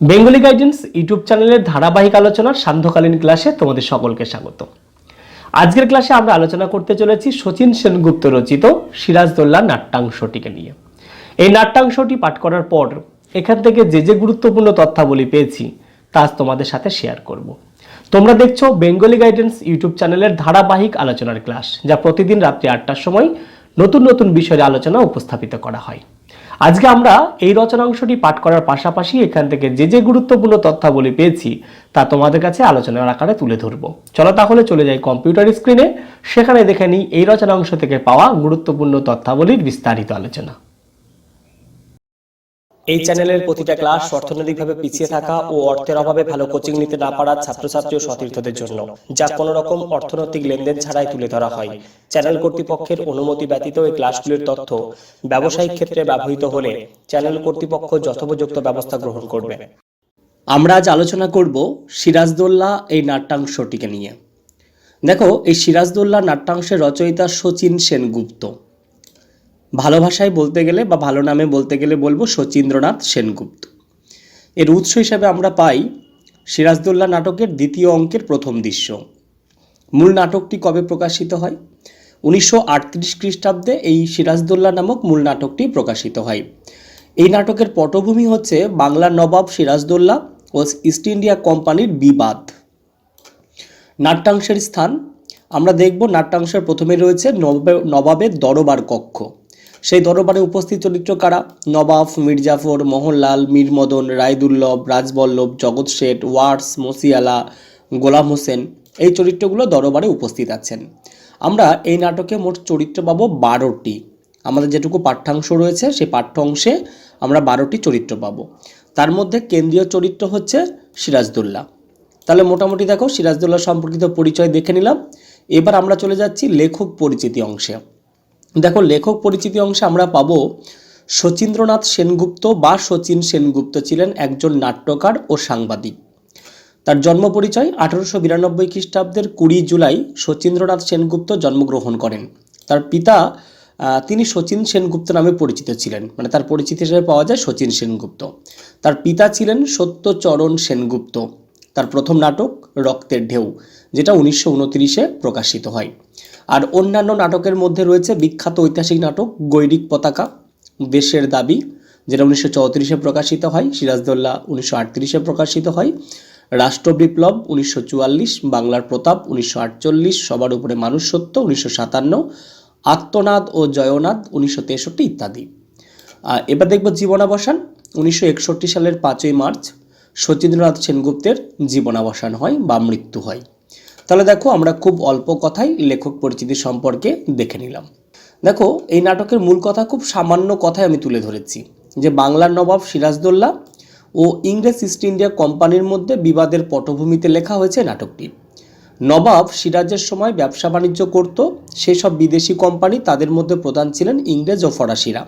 Bengali guidance YouTube চ্যানেলের ধারাবাহিক আলোচনার সান্ধ্যকালীন ক্লাসে তোমাদের সকলকে স্বাগত। আজকের ক্লাসে আমরা আলোচনা করতে চলেছি শচীন সেনগুপ্ত রচিত সিরাজদৌল্লা নাট্যাংশটিকে নিয়ে। এই নাট্যাংশটি পাঠ করার পর এখান থেকে যে যে গুরুত্বপূর্ণ তথ্যাবলী পেয়েছি তা তোমাদের সাথে শেয়ার করব। তোমরা দেখছ বেঙ্গলি গাইডেন্স ইউটিউব চ্যানেলের ধারাবাহিক আলোচনার ক্লাস, যা প্রতিদিন রাত্রি আটটার সময় নতুন নতুন বিষয়ের আলোচনা উপস্থাপিত করা হয়। আজকে আমরা এই রচনাংশটি পাঠ করার পাশাপাশি এখান থেকে যে যে গুরুত্বপূর্ণ তথ্যাবলী পেয়েছি তা তোমাদের কাছে আলোচনার আকারে তুলে ধরব। চলো তাহলে চলে যাই কম্পিউটার স্ক্রিনে। সেখানে দেখে নিই এই রচনাংশ থেকে পাওয়া গুরুত্বপূর্ণ তথ্যাবলীর বিস্তারিত আলোচনা। এই চ্যানেলের প্রতিটা ক্লাস অর্থনৈতিকভাবে পিছিয়ে থাকা ও অর্থের অভাবে ভালো কোচিং নিতে না পারা ছাত্রছাত্রী ও সতীর্থদের জন্য, যা কোনো রকম অর্থনৈতিক লেনদেন ছাড়াই তুলে ধরা হয়। চ্যানেল কর্তৃপক্ষের অনুমতি ব্যতীত এই ক্লাসগুলির তথ্য ব্যবসায়িক ক্ষেত্রে ব্যবহৃত হলে চ্যানেল কর্তৃপক্ষ যথোপযুক্ত ব্যবস্থা গ্রহণ করবে। আমরা আজ আলোচনা করব সিরাজদৌল্লা এই নাট্যাংশটিকে নিয়ে। দেখো, এই সিরাজদৌল্লা নাট্যাংশের রচয়িতা শচীন সেনগুপ্ত। ভালো ভাষায় বলতে গেলে বা ভালো নামে বলতে গেলে বলব শচীন্দ্রনাথ সেনগুপ্ত। এর উৎস হিসাবে আমরা পাই সিরাজদৌল্লা নাটকের দ্বিতীয় অঙ্কের প্রথম দৃশ্য। মূল নাটকটি কবে প্রকাশিত হয়? উনিশশো আটত্রিশ খ্রিস্টাব্দে এই সিরাজদৌল্লা নামক মূল নাটকটি প্রকাশিত হয়। এই নাটকের পটভূমি হচ্ছে বাংলার নবাব সিরাজদৌল্লা ও ইস্ট ইন্ডিয়া কোম্পানির বিবাদ। নাট্যাংশের স্থান, আমরা দেখব নাট্যাংশের প্রথমে রয়েছে নবাবে- নবাবের দরবার কক্ষ। সেই দরবারে উপস্থিত চরিত্র কারা? নবাব, মির্জাফর, মোহনলাল, মীরমদন, রায়দুল্লভ, রাজবল্লভ, জগৎ শেঠ, ওয়ার্স, মসিয়ালা, গোলাম হোসেন এই চরিত্রগুলো দরবারে উপস্থিত আছেন। আমরা এই নাটকে মোট চরিত্র পাবো বারোটি। আমাদের যেটুকু পাঠ্যাংশ রয়েছে, সেই পাঠ্য অংশে আমরা বারোটি চরিত্র পাবো। তার মধ্যে কেন্দ্রীয় চরিত্র হচ্ছে সিরাজদৌল্লা তাহলে মোটামুটি দেখো সিরাজদৌল্লা সম্পর্কিত পরিচয় দেখে নিলাম। এবার আমরা চলে যাচ্ছি লেখক পরিচিতি অংশে। দেখো লেখক পরিচিতি অংশে আমরা পাবো শচীন্দ্রনাথ সেনগুপ্ত বা শচীন সেনগুপ্ত ছিলেন একজন নাট্যকার ও সাংবাদিক। তার জন্ম পরিচয় আঠারোশো বিরানব্বই খ্রিস্টাব্দের কুড়ি জুলাই শচীন্দ্রনাথ সেনগুপ্ত জন্মগ্রহণ করেন। তার পিতা তিনি শচীন সেনগুপ্ত নামে পরিচিত ছিলেন। মানে তার পরিচিতি হিসেবে পাওয়া যায় শচীন সেনগুপ্ত। তার পিতা ছিলেন সত্যচরণ সেনগুপ্ত। তার প্রথম নাটক রক্তের ঢেউ, যেটা উনিশশো উনত্রিশে প্রকাশিত হয়। আর অন্যান্য নাটকের মধ্যে রয়েছে বিখ্যাত ঐতিহাসিক নাটক গৈরিক পতাকা, দেশের দাবি, যেটা উনিশশো চৌত্রিশে প্রকাশিত হয় সিরাজদৌল্লা উনিশশো আটত্রিশে প্রকাশিত হয়, রাষ্ট্র বিপ্লব উনিশশো চুয়াল্লিশ, বাংলার প্রতাপ উনিশশো আটচল্লিশ, সবার উপরে মানুষ সত্য উনিশশো সাতান্ন, আত্মনাদ ও জয়নাদ উনিশশো তেষট্টি ইত্যাদি। এবার দেখব জীবনাবসান, উনিশশো একষট্টি সালের পাঁচই মার্চ শচীন্দ্রনাথ সেনগুপ্তের জীবনাবসান হয় বা মৃত্যু হয়। তাহলে দেখো আমরা খুব অল্প কথাই লেখক পরিচিতি সম্পর্কে দেখে নিলাম। দেখো, এই নাটকের মূল কথা খুব সামান্য কথায় আমি তুলে ধরেছি, যে বাংলার নবাব সিরাজদৌল্লা ও ইংরেজ ইস্ট ইন্ডিয়া কোম্পানির মধ্যে বিবাদের পটভূমিতে লেখা হয়েছে নাটকটি। নবাব সিরাজের সময় ব্যবসা বাণিজ্য করত, সেসব বিদেশি কোম্পানি তাদের মধ্যে প্রধান ছিলেন ইংরেজ ও ফরাসিরা।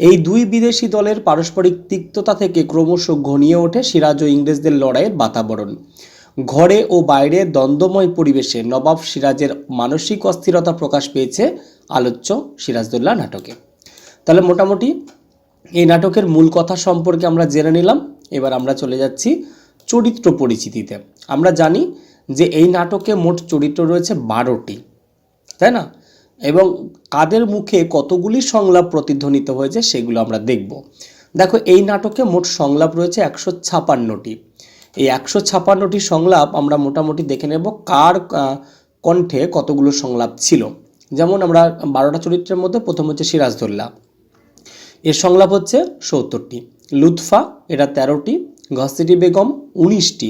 এই দুই বিদেশি দলের পারস্পরিক তিক্ততা থেকে ক্রমশ ঘনিয়ে ওঠে সিরাজ ও ইংরেজদের লড়াইয়ের বাতাবরণ। ঘরে ও বাইরে দ্বন্দ্বময় পরিবেশে নবাব সিরাজের মানসিক অস্থিরতা প্রকাশ পেয়েছে আলোচ্য সিরাজদৌল্লা নাটকে। তাহলে মোটামুটি এই নাটকের মূল কথা সম্পর্কে আমরা জেনে নিলাম। এবার আমরা চলে যাচ্ছি চরিত্র পরিচিতিতে। আমরা জানি যে এই নাটকে মোট চরিত্র রয়েছে বারোটি, তাই না? এবং কাদের মুখে কতগুলি সংলাপ প্রতিধ্বনিত হয়েছে সেগুলো আমরা দেখব। দেখো, এই নাটকে মোট সংলাপ রয়েছে একশো ছাপান্নটি। এই একশো ছাপান্নটি সংলাপ আমরা মোটামুটি দেখে নেব কার কণ্ঠে কতগুলো সংলাপ ছিল। যেমন আমরা বারোটা চরিত্রের মধ্যে প্রথম হচ্ছে সিরাজদৌল্লা। এর সংলাপ হচ্ছে সত্তরটি। লুৎফা, এটা তেরোটি। ঘসিটি বেগম, উনিশটি।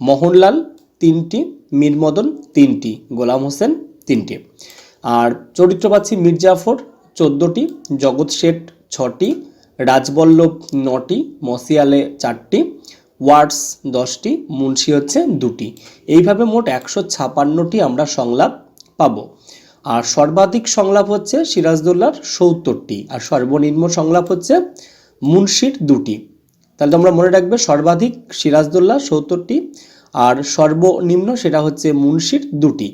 মোহনলাল, তিনটি। মীরমদন, তিনটি। গোলাম হোসেন, তিনটি। আর চরিত্র পাচ্ছি মির্জাফর চোদ্দোটি। জগৎ শেঠ, ছটি। রাজবল্লভ, নটি। মসিয়ালে, চারটি। ওয়ার্ডস দশটি, মুন্সি হচ্ছে দুটি। এইভাবে মোট একশো ছাপান্নটি আমরা সংলাপ পাবো। আর সর্বাধিক সংলাপ হচ্ছে সিরাজদৌল্লার সত্তরটি, আর সর্বনিম্ন সংলাপ হচ্ছে মুন্সির দুটি। তাহলে তোমরা মনে রাখবে সর্বাধিক সিরাজদৌল্লা সত্তরটি, আর সর্বনিম্ন সেটা হচ্ছে মুন্সির দুটি।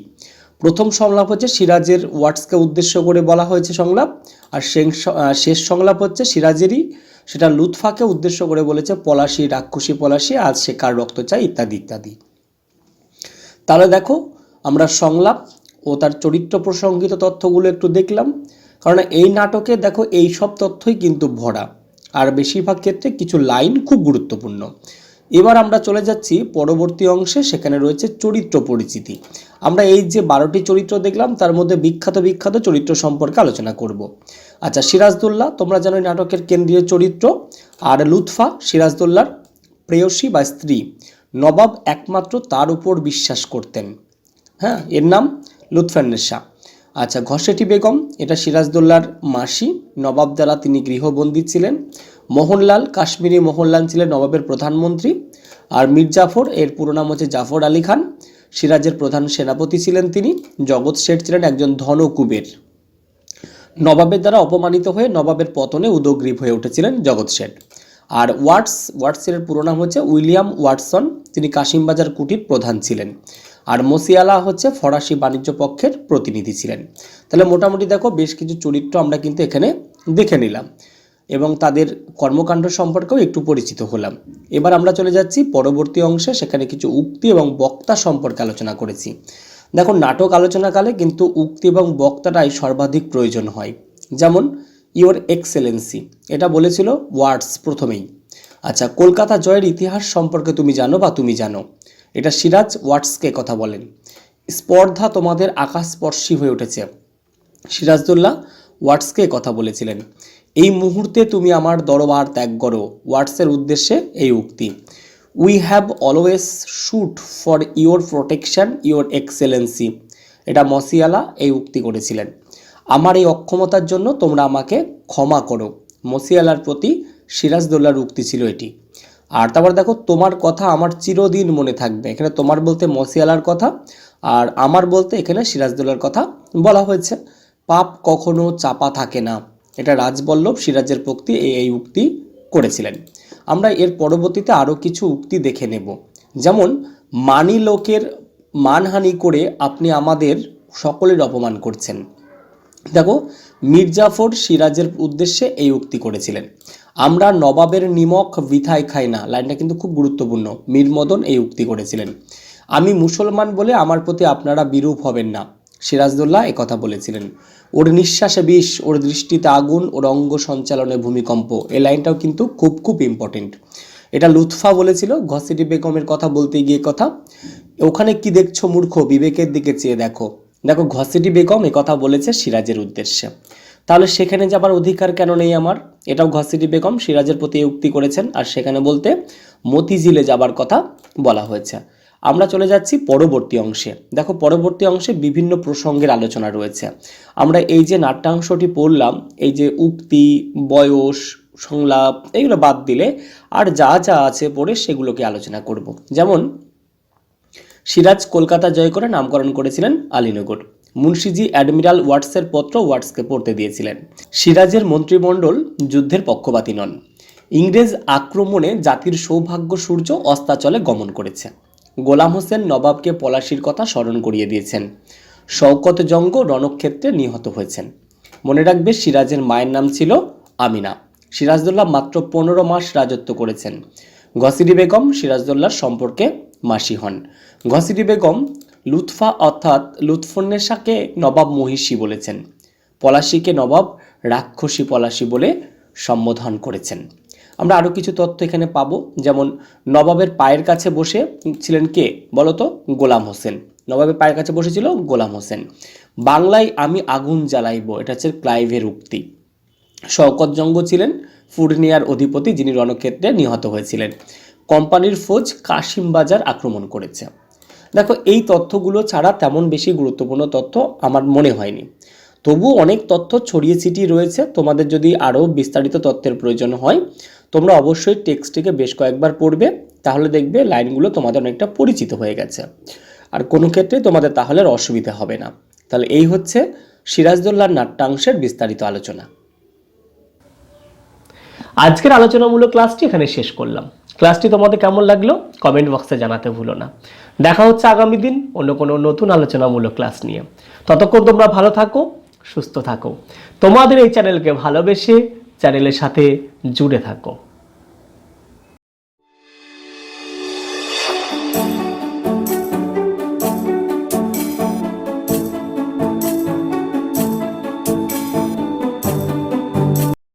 প্রথম সংলাপ হচ্ছে সিরাজের ওয়ার্ডসকে উদ্দেশ্য করে বলা হয়েছে সংলাপ, আর শেষ সংলাপ হচ্ছে সিরাজেরই সেটা লুৎফাকে উদ্দেশ্য করে বলেছে, পলাশি রাক্ষসী পলাশি, আজ সে কার রক্ত চাই, ইত্যাদি ইত্যাদি। তাহলে দেখো, আমরা সংলাপ ও তার চরিত্র প্রসঙ্গিত তথ্যগুলো একটু দেখলাম। কারণ এই নাটকে দেখো, এই সব তথ্যই কিন্তু ভরা। আর বেশিরভাগ ক্ষেত্রে কিছু লাইন খুব গুরুত্বপূর্ণ। এবার আমরা চলে যাচ্ছি পরবর্তী অংশে, সেখানে রয়েছে চরিত্র পরিচিতি। আমরা এই যে বারোটি চরিত্র দেখলাম, তার মধ্যে বিখ্যাত বিখ্যাত চরিত্র সম্পর্কে আলোচনা করব। আচ্ছা সিরাজদুল্লাহ, তোমরা জানো নাটকের কেন্দ্রীয় চরিত্র। আর লুৎফা, সিরাজদুল্লার প্রেয়সী বা স্ত্রী। নবাব একমাত্র তার উপর বিশ্বাস করতেন। হ্যাঁ এর নাম লুৎফান্নেসা আচ্ছা ঘসেটি বেগম, এটা সিরাজদৌল্লার মাসি নবাব দ্বারা তিনি গৃহবন্দী ছিলেন। মোহনলাল, কাশ্মীরি মোহনলাল ছিলেন নবাবের প্রধানমন্ত্রী। আর মীর জাফর, এর পুরো নাম হচ্ছে জাফর আলী খান। সিরাজের প্রধান সেনাপতি ছিলেন তিনি। জগৎ শেঠ ছিলেন একজন ধনকুবের। নবাবের দ্বারা অপমানিত হয়ে নবাবের পতনে উদগ্রীব হয়ে উঠেছিলেন জগৎ শেঠ। আর ওয়াটস, ওয়াটসের পুরো নাম হচ্ছে উইলিয়াম ওয়াটসন। তিনি কাশিমবাজার কুটির প্রধান ছিলেন। আর মসিয়ালা হচ্ছে ফরাসি বাণিজ্য পক্ষের প্রতিনিধি ছিলেন। তাহলে মোটামুটি দেখো বেশ কিছু চরিত্র আমরা কিন্তু এখানে দেখে নিলাম এবং তাদের কর্মকাণ্ড সম্পর্কেও একটু পরিচিত হলাম। এবার আমরা চলে যাচ্ছি পরবর্তী অংশে, সেখানে কিছু উক্তি এবং বক্তা সম্পর্কে আলোচনা করেছি। দেখো নাটক আলোচনাকালে কিন্তু উক্তি এবং বক্তাটাই সর্বাধিক প্রয়োজন হয়। যেমন, ইওর এক্সেলেন্সি এটা বলেছিল ওয়ার্ডস প্রথমেই। আচ্ছা কলকাতা জয়ের ইতিহাস সম্পর্কে তুমি জানো বা তুমি জানো? এটা সিরাজ ওয়াটসকে কথা বলেন। স্পর্ধা তোমাদের আকাশস্পর্শী হয়ে উঠেছে। সিরাজদুল্লাহ ওয়াটসকে কথা বলেছিলেন। এই মুহূর্তে তুমি আমার দরবার ত্যাগ করো। ওয়াটসের উদ্দেশ্যে এই উক্তি। We have always shoot for your protection your excellency এটা মসিয়ালা এই উক্তি করেছিলেন। আমার এই অক্ষমতার জন্য তোমরা আমাকে ক্ষমা করো। মসিয়ালার প্রতি সিরাজদৌল্লার উক্তি ছিল এটি। আর তারপর দেখো, তোমার কথা আমার চিরদিন মনে থাকবে। এখানে তোমার বলতে মসিয়ালার কথা, আর আমার বলতে এখানে সিরাজদৌল্লার কথা বলা হয়েছে। পাপ কখনো চাপা থাকে না। এটা রাজবল্লভ সিরাজের এই এই উক্তি করেছিলেন। আমরা এর পরবর্তীতে আরও কিছু উক্তি দেখে নেব। যেমন, মানি লোকের মানহানি করে আপনি আমাদের সকলের অপমান করছেন। দেখো, মির্জাফর সিরাজের উদ্দেশ্যে এই উক্তি করেছিলেন। আমরা নবাবের নিমক বৃথায় খাই না। লাইনটা কিন্তু খুব গুরুত্বপূর্ণ। মীর মদন এই উক্তি করেছিলেন। আমি মুসলমান বলে আমার প্রতি আপনারা বিরূপ হবেন না সিরাজদৌল্লাহ কথা বলেছিলেন। ওর নিঃশ্বাসে বিষ, ওর দৃষ্টিতে আগুন, ওর অঙ্গ সঞ্চালনে ভূমিকম্প এই লাইনটাও কিন্তু খুব খুব ইম্পর্টেন্ট এটা লুৎফা বলেছিল, ঘসিটি বেগমের কথা বলতে গিয়ে কথা, ওখানে কি দেখছ মূর্খ? বিবেকের দিকে চেয়ে দেখো। দেখো, ঘসিটি বেগম কথা বলেছে সিরাজের উদ্দেশ্যে। তাহলে সেখানে যাবার অধিকার কেন নেই আমার? এটাও ঘসিটি বেগম সিরাজের প্রতি উক্তি করেছেন আর সেখানে বলতে মতিঝিলে যাবার কথা বলা হয়েছে। আমরা চলে যাচ্ছি পরবর্তী অংশে। দেখো, পরবর্তী অংশে বিভিন্ন প্রসঙ্গের আলোচনা রয়েছে। আমরা এই যে নাট্যাংশটি পড়লাম, এই যে উক্তি, বয়স, সংলাপ, এগুলো বাদ দিলে আর যা যা আছে পড়ে সেগুলোকে আলোচনা করব। যেমন, সিরাজ কলকাতা জয় করে নামকরণ করেছিলেন আলীনগর। মুন্সিজি অ্যাডমিরাল ওয়াটসের পত্র ওয়াটসকে পড়তে দিয়েছিলেন। সিরাজের মন্ত্রিমণ্ডল যুদ্ধের পক্ষপাতী নন। ইংরেজ আক্রমণে জাতির সৌভাগ্য সূর্য অস্তাচলে গমন করেছে। গোলাম হোসেন নবাবকে পলাশির কথা স্মরণ করিয়ে দিয়েছেন। শওকত জঙ্গ রণক্ষেত্রে নিহত হয়েছেন। মনে রাখবে সিরাজের মায়ের নাম ছিল আমিনা। সিরাজদৌল্লাহ মাত্র পনেরো মাস রাজত্ব করেছেন। ঘসিরি বেগম সিরাজদৌল্লার সম্পর্কে মাসি হন। ঘসিরি বেগম লুৎফা অর্থাৎ লুৎফুন্নেসাকে নবাব মহিষী বলেছেন। পলাশিকে নবাব রাক্ষসী পলাশী বলে সম্বোধন করেছেন। আমরা আরও কিছু তথ্য এখানে পাবো, যেমন নবাবের পায়ের কাছে বসে ছিলেন কে বলতো? গোলাম হোসেন। নবাবের পায়ের কাছে বসেছিল গোলাম হোসেন। বাংলায় আমি আগুন জ্বালাইব, এটা হচ্ছে ক্লাইভের উক্তি। শওকত জঙ্গ ছিলেন ফুরনিয়ার অধিপতি যিনি রণক্ষেত্রে নিহত হয়েছিলেন। কোম্পানির ফৌজ কাশিম বাজার আক্রমণ করেছে। দেখো, এই তথ্যগুলো ছাড়া তেমন বেশি গুরুত্বপূর্ণ তথ্য আমার মনে হয়নি। তবুও অনেক তথ্য ছড়িয়ে ছিটিয়ে রয়েছে। তোমাদের যদি আরও বিস্তারিত তথ্যের প্রয়োজন হয়, তোমরা অবশ্যই টেক্সটটিকে বেশ কয়েকবার পড়বে, তাহলে দেখবে লাইনগুলো তোমাদের অনেকটা পরিচিত হয়ে গেছে। আর কোনো ক্ষেত্রে তোমাদের তাহলে অসুবিধা হবে না। তাহলে এই হচ্ছে সিরাজদৌল্লার নাট্যাংশের বিস্তারিত আলোচনা। আজকের আলোচনামূলক ক্লাসটি এখানে শেষ করলাম। ক্লাসটি তোমাদের কেমন লাগল? কমেন্ট বক্সে জানাতে ভুলো না। দেখা হচ্ছে আগামী দিন অন্য কোনো নতুন আলোচনামূলক ক্লাস নিয়ে। ততক্ষণ তোমরা ভালো থাকো, সুস্থ থাকো। তোমাদের এই চ্যানেলকে ভালোবেসে চ্যানেলের সাথে জুড়ে থাকো।